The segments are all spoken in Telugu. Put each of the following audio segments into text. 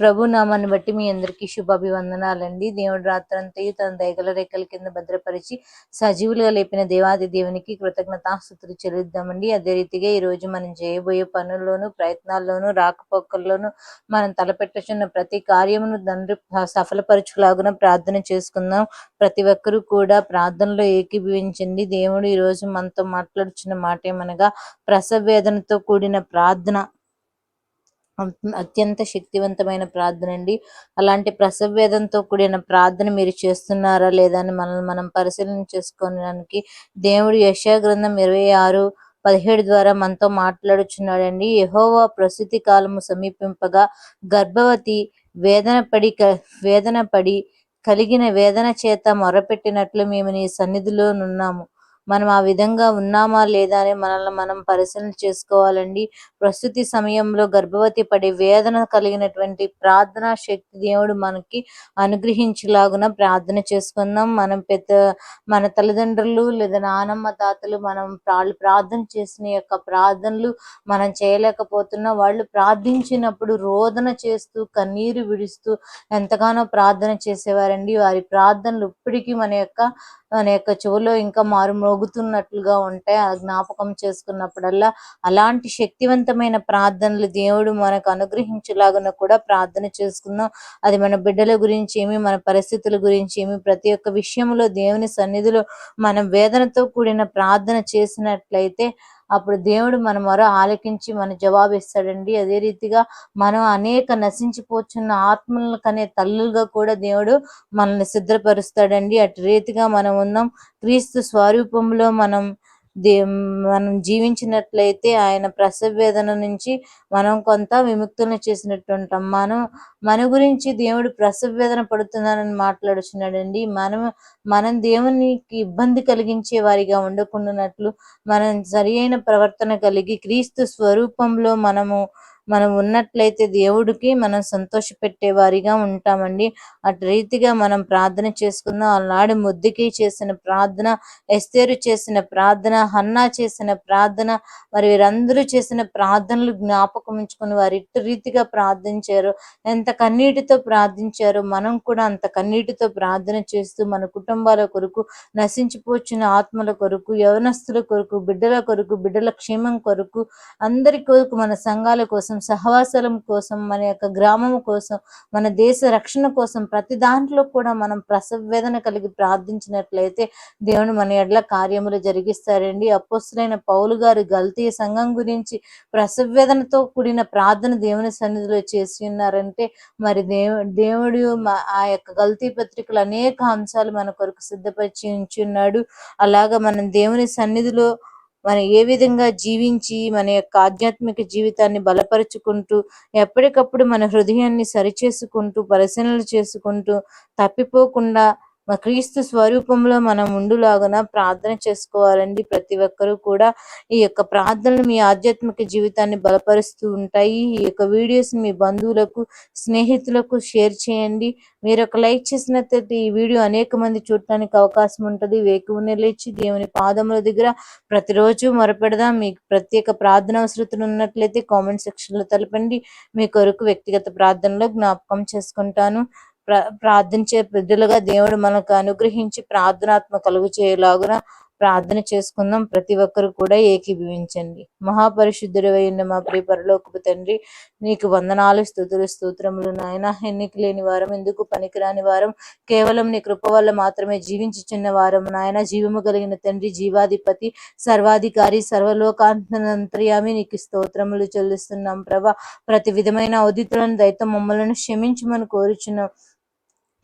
ప్రభు నామాన్ని బట్టి మీ అందరికీ శుభాభివందనాలండి. దేవుడు రాత్రంతయు తన దయగల రెక్కల కింద భద్రపరిచి సజీవులుగా లేపిన దేవాది దేవునికి కృతజ్ఞతాస్థుతులు చెల్లిద్దామండి. అదే రీతిగా ఈ రోజు మనం చేయబోయే పనుల్లోనూ ప్రయత్నాల్లోనూ రాకపోకల్లోనూ మనం తలపెట్టుచున్న ప్రతి కార్యమును తండ్రి సఫలపరచులాగున ప్రార్థన చేసుకుందాం. ప్రతి ఒక్కరూ కూడా ప్రార్థనలో ఏకీభవించండి. దేవుడు ఈ రోజు మనతో మాట్లాడుచున్న మాట ఏమనగా ప్రసవ వేదనతో కూడిన ప్రార్థన అత్యంత శక్తివంతమైన ప్రార్థన అండి అలాంటి ప్రసవేదంతో కూడిన ప్రార్థన మీరు చేస్తున్నారా లేదా అని మనల్ని మనం పరిశీలన చేసుకోవడానికి దేవుడు యశా గ్రంథం ఇరవై ఆరు పదిహేడు ద్వారా మనతో మాట్లాడుచున్నాడండి. యహోవా ప్రసూతి కాలము సమీపింపగా గర్భవతి వేదన పడి వేదన పడి కలిగిన వేదన చేత మొరపెట్టినట్లు మేము నీ సన్నిధిలో ఉన్నాము మనం ఆ విధంగా ఉన్నామా లేదా అని మనల్ని మనం పరిశీలన చేసుకోవాలండి. ప్రస్తుతి సమయంలో గర్భవతి పడి వేదన కలిగినటువంటి ప్రార్థనా శక్తి దేవుడు మనకి అనుగ్రహించేలాగున ప్రార్థన చేసుకుందాం. మనం పెద్ద మన తల్లిదండ్రులు లేదా నానమ్మ తాతలు మనం వాళ్ళు ప్రార్థన చేసిన యొక్క ప్రార్థనలు మనం చేయలేకపోతున్నా వాళ్ళు ప్రార్థించినప్పుడు రోదన చేస్తూ కన్నీరు విడుస్తూ ఎంతగానో ప్రార్థన చేసేవారండి. వారి ప్రార్థనలు ఇప్పటికీ మన యొక్క యొక్క చెవులో ఇంకా మారు మోగుతున్నట్లుగా ఉంటాయి ఆ జ్ఞాపకం చేసుకున్నప్పుడల్లా అలాంటి శక్తివంతమైన ప్రార్థనలు దేవుడు మనకు అనుగ్రహించలాగున కూడా ప్రార్థన చేసుకుందాం. అది మన బిడ్డల గురించి ఏమి మన పరిస్థితుల గురించి ఏమి ప్రతి ఒక్క విషయంలో దేవుని సన్నిధిలో మనం వేదనతో కూడిన ప్రార్థన చేసినట్లయితే అప్పుడు దేవుడు మన మరో ఆలకించి మన జవాబు ఇస్తాడండి అదే రీతిగా మనం అనేక నశించిపోతున్న ఆత్మలను కనే తల్లులుగా కూడా దేవుడు మనల్ని సిద్ధపరుస్తాడండి. అటు రీతిగా మనం ఉన్నాం. క్రీస్తు స్వరూపంలో మనం మనం జీవించినట్లయితే ఆయన ప్రసవ వేదన నుంచి మనం కొంత విముక్తులను చేసినట్టు ఉంటాం మనం మన గురించి దేవుడు ప్రసవ వేదన పడుతున్నానని మాట్లాడుచున్నాడండి. మనం మనం దేవునికి ఇబ్బంది కలిగించే వారిగా ఉండకుండానట్లు మనం సరి అయిన ప్రవర్తన కలిగి క్రీస్తు స్వరూపంలో మనము మనం ఉన్నట్లయితే దేవుడికి మనం సంతోష పెట్టే వారిగా ఉంటామండి. అటు రీతిగా మనం ప్రార్థన చేసుకుందాం. ఆనాడు ముద్దుకి చేసిన ప్రార్థన ఎస్తేరు చేసిన ప్రార్థన హన్నా చేసిన ప్రార్థన మరి వీరందరూ చేసిన ప్రార్థనలు జ్ఞాపకం ఉంచుకుని వారు ఇటు రీతిగా ప్రార్థించారు. ఎంత కన్నీటితో ప్రార్థించారు మనం కూడా అంత కన్నీటితో ప్రార్థన చేస్తూ మన కుటుంబాల కొరకు నశించిపోచిన ఆత్మల కొరకు యవనస్తుల కొరకు బిడ్డల కొరకు బిడ్డల క్షేమం కొరకు అందరి కొరకు మన సంఘాల కోసం కోసం సహవాసలం కోసం మన యొక్క గ్రామం కోసం మన దేశ రక్షణ కోసం ప్రతి దాంట్లో కూడా మనం ప్రసవ వేదన కలిగి ప్రార్థించినట్లయితే దేవుని మన ఎడ్ల కార్యములు జరిగిస్తారండి. అపోస్తులైన పౌలు గారు గల్తీ సంఘం గురించి ప్రసవ వేదనతో కూడిన ప్రార్థన దేవుని సన్నిధిలో చేసి ఉన్నారంటే మరి దేవు దేవుడు ఆ యొక్క గల్తీ పత్రికలు అనేక అంశాలు మన కొరకు సిద్ధపరిచి ఉంచున్నాడు. అలాగా మనం దేవుని సన్నిధిలో మనం ఏ విధంగా జీవించి మన యొక్క ఆధ్యాత్మిక జీవితాన్ని బలపరుచుకుంటూ ఎప్పటికప్పుడు మన హృదయాన్ని సరిచేసుకుంటూ పరిశీలనలు చేసుకుంటూ తప్పిపోకుండా క్రీస్తు స్వరూపంలో మనం ఉండులాగున ప్రార్థన చేసుకోవాలండి. ప్రతి ఒక్కరూ కూడా ఈ యొక్క ప్రార్థనలు మీ ఆధ్యాత్మిక జీవితాన్ని బలపరుస్తూ ఉంటాయి. ఈ యొక్క వీడియోస్ మీ బంధువులకు స్నేహితులకు షేర్ చేయండి. మీరు ఒక లైక్ చేసినట్లయితే ఈ వీడియో అనేక మంది చూడటానికి అవకాశం ఉంటుంది. వేకువనే లేచి దేవుని పాదముల దగ్గర ప్రతిరోజు మొరపెడదాం. మీకు ప్రత్యేక ప్రార్థన అవసరతలు ఉన్నట్లయితే కామెంట్ సెక్షన్లో తెలపండి. మీ కొరకు వ్యక్తిగత ప్రార్థనలో జ్ఞాపకం చేసుకుంటాను. ప్రార్థించే బిడ్డలుగా దేవుడు మనకు అనుగ్రహించి ప్రార్థనాత్మ కలుగు చేయలాగున ప్రార్థన చేసుకుందాం. ప్రతి ఒక్కరు కూడా ఏకీభవించండి. మహాపరిశుద్ధుడు అయిన మా ప్రియ పరలోకపు తండ్రి నీకు వందనాలు స్థుతులు స్తోత్రములు నాయన. ఎన్నిక లేని వారం ఎందుకు పనికిరాని వారం? కేవలం నీ కృప వల్ల మాత్రమే జీవించుచున్న వారం నాయన. జీవము కలిగిన తండ్రి జీవాధిపతి సర్వాధికారి సర్వలోకాంతర్యామి నీకు స్తోత్రములు చెల్లిస్తున్నాం ప్రభా. ప్రతి విధమైన అవధితులను దైతం మమ్మలను క్షమించమని కోరుచున్నాం.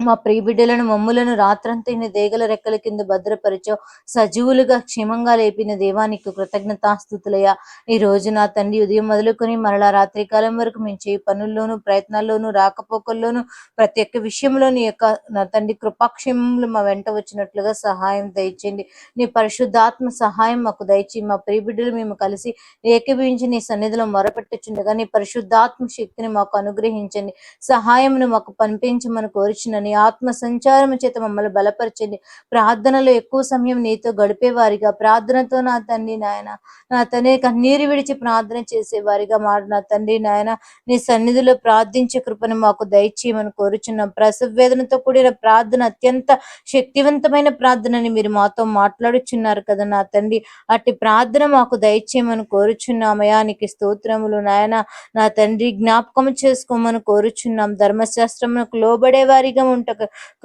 మా ప్రియ బిడ్డలను మమ్ములను రాత్రంతైన దేగల రెక్కల కింద భద్రపరిచో సజీవులుగా క్షేమంగా లేపిన దేవానికి కృతజ్ఞతాస్థుతులయ్యా. ఈ రోజు నా తండ్రి ఉదయం మొదలుకొని మరలా రాత్రి కాలం వరకు మేము చేయి పనుల్లోనూ ప్రయత్నాల్లోనూ రాకపోకల్లోనూ ప్రతి ఒక్క విషయంలో నీ యొక్క నా తండ్రి కృపాక్షేమములు మా వెంట వచ్చినట్లుగా సహాయం దయచేయండి. నీ పరిశుద్ధాత్మ సహాయం మాకు దయచి మా ప్రియ బిడ్డలు మేము కలిసి ఏకీభవించి నీ సన్నిధిలో మొరపెట్టుచుండగా నీ పరిశుద్ధాత్మ శక్తిని మాకు అనుగ్రహించండి. సహాయమును మాకు పంపించమని కోరిచిన నీ ఆత్మ సంచారం చేత మమ్మల్ని బలపరచండి ప్రార్థనలో ఎక్కువ సమయం నీతో గడిపేవారిగా ప్రార్థనతో నా తండ్రి నాయన నా తండ్రి కన్నీరు విడిచి ప్రార్థన చేసేవారిగా మాట నా తండ్రి నాయన నీ సన్నిధిలో ప్రార్థించే కృపను మాకు దయచేయమని కోరుచున్నాం. ప్రసవ వేదనతో కూడిన ప్రార్థన అత్యంత శక్తివంతమైన ప్రార్థనని మీరు మాతో మాట్లాడుచున్నారు కదా నా తండ్రి. అట్టి ప్రార్థన మాకు దయచేయమని కోరుచున్నామయా నీకు స్తోత్రములు నాయన. నా తండ్రి జ్ఞాపకం చేసుకోమని కోరుచున్నాం. ధర్మశాస్త్రమునకు లోబడే వారిగా ఉంట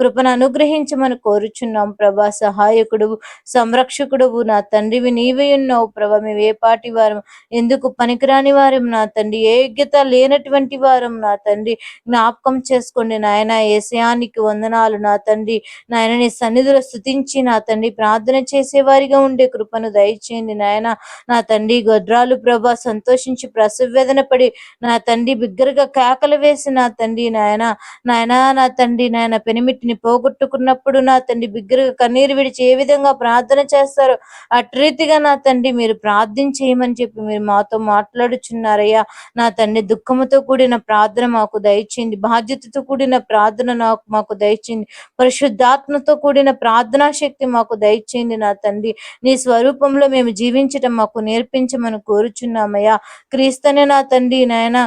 కృపను అనుగ్రహించమని కోరుచున్నాం ప్రభా. సహాయకుడు సంరక్షకుడు నా తండ్రివి. నీవే ఉన్నావు ప్రభా. మేము ఏ పాటి వారం ఎందుకు పనికిరాని వారం నా తండ్రి? ఏ యోగ్యత లేనటువంటి వారం నా తండ్రి? జ్ఞాపకం చేసుకోండి నాయన. ఏసయానికి వందనాలు నా తండ్రి. నాయన నీ సన్నిధిలో స్థుతించి నా తండ్రి ప్రార్థన చేసేవారిగా ఉండే కృపను దయచేయండి నాయన. నా తండ్రి గొడ్రాలు ప్రభా సంతోషించి ప్రసవేదన పడి నా తండ్రి బిగ్గరగా కేకలు వేసి నా తండ్రి నాయన. నాయన నా తండ్రి నాయన పెనిమిటిని పోగొట్టుకున్నప్పుడు నా తండ్రి బిగ్గరగా కన్నీరు విడిచి ఏ విధంగా ప్రార్థన చేస్తారో అట్రీతిగా నా తండ్రి మీరు ప్రార్థన చేయమని చెప్పి మీరు మాతో మాట్లాడుచున్నారయ్యా. నా తండ్రి దుఃఖముతో కూడిన ప్రార్థన మాకు దయచేయండి. బాధ్యతతో కూడిన ప్రార్థన నాకు మాకు దయచేయండి. పరిశుద్ధాత్మతో కూడిన ప్రార్థనా శక్తి మాకు దయచేయండి నా తండ్రి. నీ స్వరూపంలో మేము జీవించటం మాకు నేర్పించమని కోరుచున్నామయ్యా. క్రీస్తనే నా తండ్రి నాయన.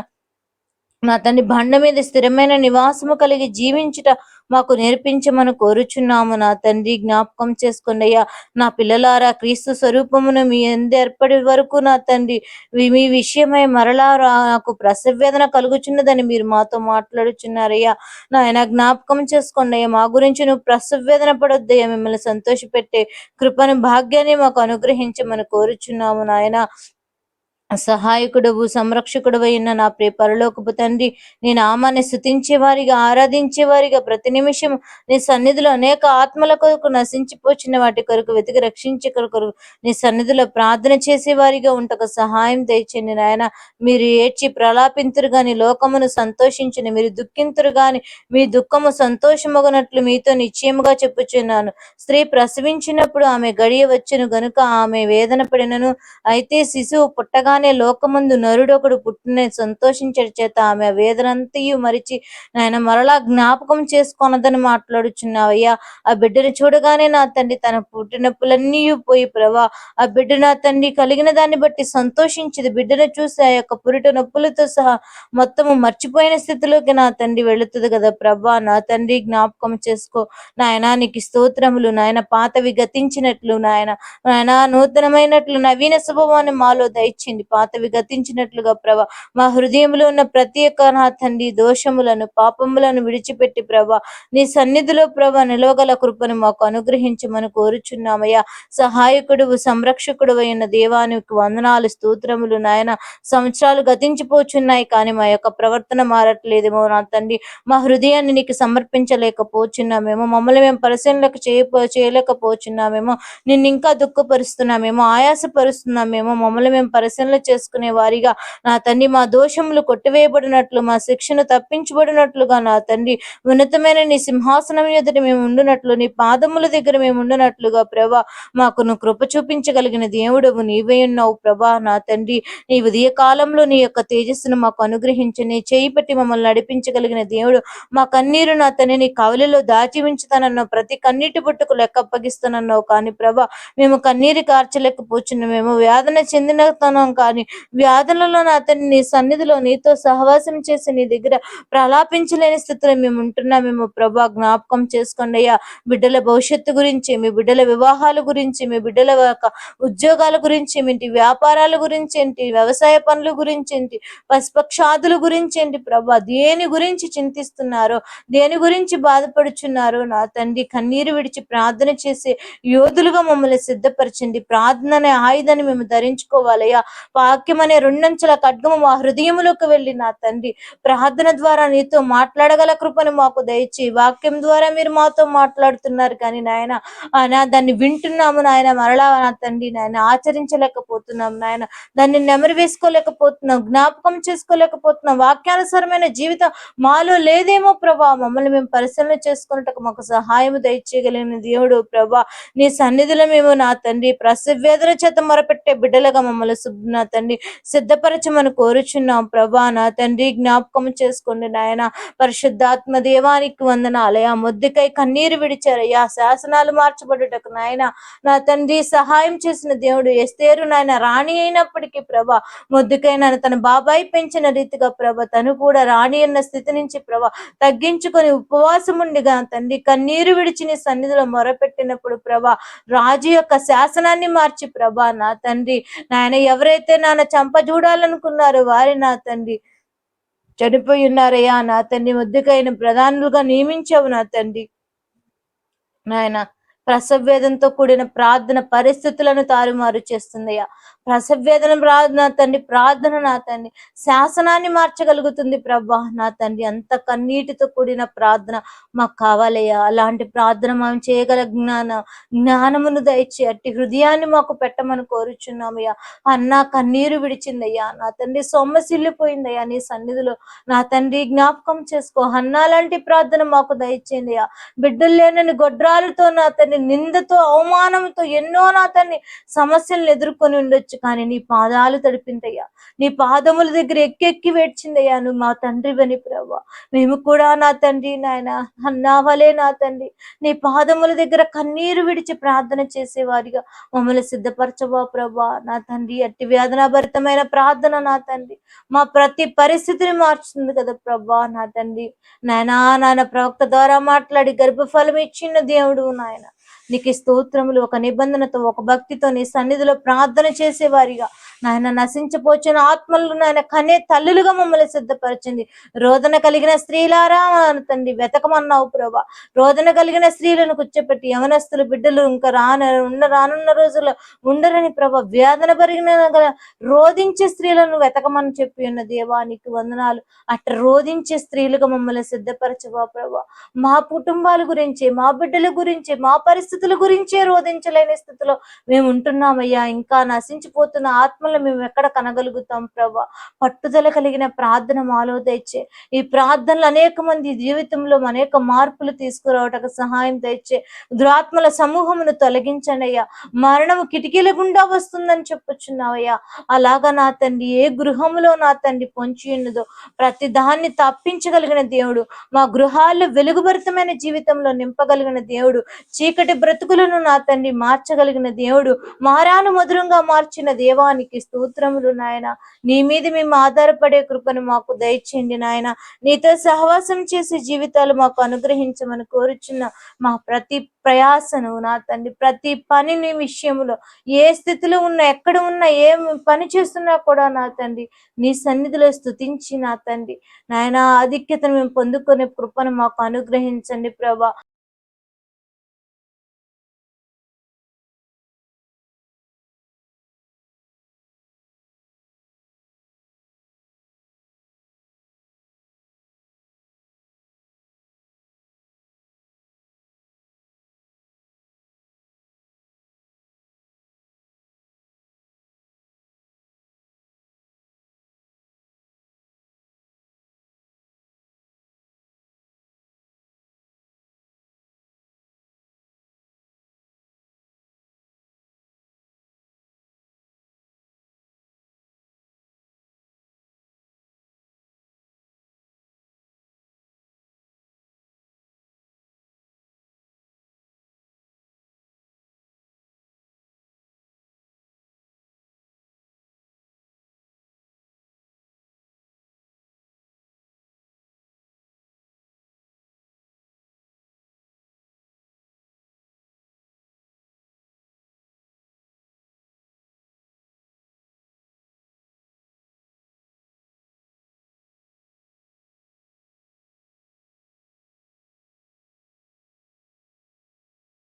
నా తండ్రి బండ మీద స్థిరమైన నివాసము కలిగి జీవించుట మాకు నేర్పించమని కోరుచున్నాము. నా తండ్రి జ్ఞాపకం చేసుకోండి అయ్యా నా పిల్లలారా క్రీస్తు స్వరూపమును మీ ఎందు ఏర్పడి వరకు నా తండ్రి మీ- విషయమై మరలా రా- నాకు ప్రసవేదన కలుగుచున్నదని మీరు మాతో మాట్లాడుచున్నారయ్యా. నాయన జ్ఞాపకం చేసుకోండి అయ్యా మా గురించి నువ్వు ప్రసవేదన పడొద్దయ్యా మిమ్మల్ని సంతోషపెట్టే కృపను భాగ్యాన్ని మాకు అనుగ్రహించమని కోరుచున్నాము నాయన. సహాయకుడవు సంరక్షకుడు అయిన నా ప్రియ పరలోకపు తండ్రి నీ నామాన్ని స్థుతించే వారిగా ఆరాధించే వారిగా ప్రతి నిమిషం నీ సన్నిధిలో అనేక ఆత్మల కొరకు నశించిపోచిన వాటి కొరకు వెతికి రక్షించే కొరకు నీ సన్నిధిలో ప్రార్థన చేసే వారిగా ఉంటకు సహాయం దయచండి నాయన. మీరు ఏడ్చి ప్రలాపింతురు గాని లోకమును సంతోషించని మీరు దుఃఖింతురు గాని మీ దుఃఖము సంతోషమగనట్లు మీతో నిశ్చయముగా చెప్పుచున్నాను. స్త్రీ ప్రసవించినప్పుడు ఆమె గడియ వచ్చును గనుక ఆమె వేదన పడినను అయితే శిశువు పుట్టగా అనగానే లోకమందు నరుడొకడు పుట్టిన సంతోషించడి చేత ఆమె వేదనంతయు మరిచి నాయన మరలా జ్ఞాపకం చేసుకొనదని మాట్లాడుచున్నావయ్యా. ఆ బిడ్డను చూడగానే నా తండ్రి తన పుట్టినప్పులన్నీ పోయి ప్రభా ఆ బిడ్డ నా తండ్రి కలిగిన దాన్ని బట్టి సంతోషించింది. బిడ్డను చూసి ఆ యొక్క పురిట నొప్పులతో సహా మొత్తము మర్చిపోయిన స్థితిలోకి నా తండ్రి వెళుతుంది కదా ప్రభా. నా తండ్రి జ్ఞాపకం చేసుకో. నాయన నీకు స్తోత్రములు. నాయన పాతవి గతించినట్లు. నాయన నాయన నూతనమైనట్లు. నవీన స్వభావాన్ని మాలో దయచింది పాతవి గతించినట్లుగా ప్రభ. మా హృదయంలో ఉన్న ప్రత్యేక నా తండ్రి దోషములను పాపములను విడిచిపెట్టి ప్రభా. నీ సన్నిధిలో ప్రభ నిలవగల కృపను మాకు అనుగ్రహించమని కోరుచున్నామయ్యా. సహాయకుడు సంరక్షకుడు అయిన దేవానికి వందనాలు స్తోత్రములు నాయన. సంవత్సరాలు గతించిపోచున్నాయి కానీ మా యొక్క ప్రవర్తన మారట్లేదేమో నా తండ్రి. మా హృదయాన్ని నీకు సమర్పించలేకపోచున్నామేమో. మమ్మల్ని మేము పరిశీలనకు చేయపో చేయలేకపోచున్నామేమో. నిన్ను ఇంకా దుఃఖపరుస్తున్నామేమో ఆయాసపరుస్తున్నామేమో. మమ్మల్ని మేము పరిశీలన చేసుకునే వారిగా నా తండ్రి మా దోషములు కొట్టివేయబడినట్లు మా శిక్షను తప్పించబడినట్లుగా నా తండ్రి ఉన్నతమైన నీ సింహాసనం ఎదుట మేము ఉండునట్లు నీ పాదముల దగ్గర మేము ఉండునట్లుగా ప్రభా మాకు నువ్వు కృప చూపించగలిగిన దేవుడవు నీవే ఉన్నావు ప్రభా. నా తండ్రి నీ ఉదయ కాలంలో నీ యొక్క తేజస్సును మాకు అనుగ్రహించి నీ చేయి పెట్టి మమ్మల్ని నడిపించగలిగిన దేవుడు మా కన్నీరు నా తండ్రి నీ కవలిలో దాచి ఉంచుతానన్నావు ప్రతి కన్నీటి బుట్టుకు లెక్క అప్పగిస్తానన్నావు. కానీ ప్రభా మేము కన్నీరు కార్చలేకపోతున్నాం మేము వేదన చెందినతనం కానీ వ్యాధులలో నా నీ సన్నిధిలో నీతో సహవాసం చేసి నీ దగ్గర ప్రలాపించలేని స్థితిలో మేము ఉంటున్నామేమో. ప్రభా జ్ఞాపకం చేసుకోండి అయ్యా. బిడ్డల భవిష్యత్తు గురించి మీ బిడ్డల వివాహాల గురించి మీ బిడ్డల యొక్క ఉద్యోగాల గురించి ఏంటి వ్యాపారాల గురించి ఏంటి వ్యవసాయ పనుల గురించి ఏంటి పశుపక్షాదుల గురించి ఏంటి ప్రభా దేని గురించి చింతిస్తున్నారో దేని గురించి బాధపడుచున్నారో నా తండ్రి కన్నీరు విడిచి ప్రార్థన చేసి యోధులుగా మమ్మల్ని సిద్ధపరచండి. ప్రార్థన అనే ఆయుధాన్ని మేము ధరించుకోవాలయ్యా. వాక్యం అనే రెండంచెల ఖడ్గము మా హృదయములోకి వెళ్ళి నా తండ్రి ప్రార్థన ద్వారా నీతో మాట్లాడగల కృపను మాకు దయచి వాక్యం ద్వారా మీరు మాతో మాట్లాడుతున్నారు కానీ నాయన ఆయన దాన్ని వింటున్నాము నాయన మరలా నా తండ్రి నాయన ఆచరించలేకపోతున్నాం నాయన. దాన్ని నెమరు వేసుకోలేకపోతున్నాం జ్ఞాపకం చేసుకోలేకపోతున్నాం. వాక్యానుసారమైన జీవితం మాలో లేదేమో ప్రభా మమ్మల్ని మేము పరిశీలన చేసుకున్నట్టుకు మాకు సహాయం దయచేయగలిగిన దేవుడు ప్రభా. నీ సన్నిధిలో మేము నా తండ్రి ప్రసవేదన చేత మొరపెట్టే బిడ్డలుగా మమ్మల్ని సు- నా తండ్రి. సిద్ధపరచమని కోరుచున్నాం ప్రభా నా తండ్రి. జ్ఞాపకం చేసుకోండి నాయన. పరిశుద్ధాత్మ దేవానికి వందనాలయ మొద్దుకై కన్నీరు విడిచారయ్యా. శాసనాలు మార్చబడుటకు నాయన. నా తండ్రి సహాయం చేసిన దేవుడు ఎస్తేరు నాయన. రాణి అయినప్పటికీ ప్రభా మొద్దుకై నన్ను తన బాబాయి పెంచిన రీతిగా ప్రభ తను కూడా రాణి అన్న స్థితి నుంచి ప్రభ తగ్గించుకొని ఉపవాసం ఉండిగా తండ్రి. కన్నీరు విడిచి నీ సన్నిధిలో మొరపెట్టినప్పుడు ప్రభ రాజు యొక్క శాసనాన్ని మార్చి ప్రభా నా తండ్రి. నాయన ఎవరైతే నాన్న చంప చూడాలనుకున్నారు వారి నా తండ్రి. చనిపోయి ఉన్నారయ్యా నా తండ్రి ముద్దుకైన ప్రధానులుగా నియమించావు నా తండ్రి. నాయన ప్రసవేదంతో కూడిన ప్రార్థన పరిస్థితులను తారుమారు చేస్తుందయ్యా. ప్రసవేదన ప్రార్థన తండ్రి ప్రార్థన నా తండ్రి. శాసనాన్ని మార్చగలుగుతుంది ప్రభా నా తండ్రి. అంత కన్నీటితో కూడిన ప్రార్థన మాకు కావాలయ్యా. అలాంటి ప్రార్థన మనం చేయగల జ్ఞాన జ్ఞానమును దయచి అట్టి హృదయాన్ని మాకు పెట్టమని కోరుచున్నామయ్యా. అన్న కన్నీరు విడిచిందయ్యా. నా తండ్రి సొమ్మసిల్లిపోయిందయ్యా నీ సన్నిధిలో. నా తండ్రి జ్ఞాపకం చేసుకో. అన్న లాంటి ప్రార్థన మాకు దయచేయండి బిడ్డలు లేనని గొడ్రాలతో నా తండ్రి నిందతో అవమానంతో ఎన్నో నా తండ్రి సమస్యలను ఎదుర్కొని ఉండొచ్చు. కానీ నీ పాదాలు తడిపిందయ్యా. నీ పాదముల దగ్గర ఎక్కెక్కి వేడ్చిందయ్యా. నువ్వు మా తండ్రి వని ప్రభా మేము కూడా నా తండ్రి నాయన. అన్నావలే నా తండ్రి. నీ పాదముల దగ్గర కన్నీరు విడిచి ప్రార్థన చేసేవారిగా మమ్మల్ని సిద్ధపరచవా ప్రభా నా తండ్రి అట్టి వేదనాభరితమైన ప్రార్థన నా తండ్రి. మా ప్రతి పరిస్థితిని మార్చుతుంది కదా ప్రభా నా తండ్రి. నాయనా నాయన ప్రవక్త ద్వారా మాట్లాడి గర్భఫలం ఇచ్చిన దేవుడు నాయన. నీకు స్తోత్రములు ఒక నిబంధనతో ఒక భక్తితో నీ సన్నిధిలో ప్రార్థన చేసేవారిగా. నాయన నశించపోచిన ఆత్మలు నాయన కనే తల్లులుగా మమ్మల్ని సిద్ధపరిచింది. రోదన కలిగిన స్త్రీలారా తండ్రి వెతకమన్నావు ప్రభా. రోదన కలిగిన స్త్రీలను కూర్చోపెట్టి యవనస్తులు బిడ్డలు ఇంకా రాన ఉన్న రానున్న రోజుల్లో ఉండరని ప్రభా. వేదన పరిగిన గల రోధించే స్త్రీలను వెతకమని చెప్పి ఉన్న దేవానికి వందనాలు. అట్ట రోధించే స్త్రీలుగా మమ్మల్ని సిద్ధపరచవా ప్రభా. మా కుటుంబాల గురించి మా బిడ్డల గురించి మా పరిస్థితి పరిస్థితుల గురించే రోధించలేని స్థితిలో మేము ఉంటున్నామయ్యా ఇంకా నశించిపోతున్న ఆత్మలు మేము ఎక్కడ కనగలుగుతాం ప్రభా? పట్టుదల కలిగిన ప్రార్థన మాలో తెచ్చే ఈ ప్రార్థనలు అనేక మంది జీవితంలో అనేక మార్పులు తీసుకురావటకు సహాయం తెచ్చే దురాత్మల సమూహమును తొలగించండి అయ్యా మరణము కిటికీల గుండా వస్తుందని చెప్పుచున్నావయ్యా. అలాగా నా తండ్రి ఏ గృహములో నా తండ్రి పొంచి ఉన్నదో ప్రతి దాన్ని తప్పించగలిగిన దేవుడు. మా గృహాల్లో వెలుగుభరితమైన జీవితంలో నింపగలిగిన దేవుడు. చీకటి బ్రతుకులను నా తండ్రి మార్చగలిగిన దేవుడు మారాను మధురంగా మార్చిన దేవానికి స్తోత్రములు నాయన. నీ మీద మేము ఆధారపడే కృపను మాకు దయచేయండి నాయన. నీతో సహవాసం చేసే జీవితాలు మాకు అనుగ్రహించమని కోరుచున్న మా ప్రతి ప్రయాసను నా తండ్రి ప్రతి పనిని విషయంలో ఏ స్థితిలో ఉన్నా ఎక్కడ ఉన్నా ఏ పని చేస్తున్నా కూడా నా తండ్రి నీ సన్నిధిలో స్తుతించి నా తండ్రి. నాయన ఆధిక్యతను మేము పొందుకునే కృపను మాకు అనుగ్రహించండి ప్రభా.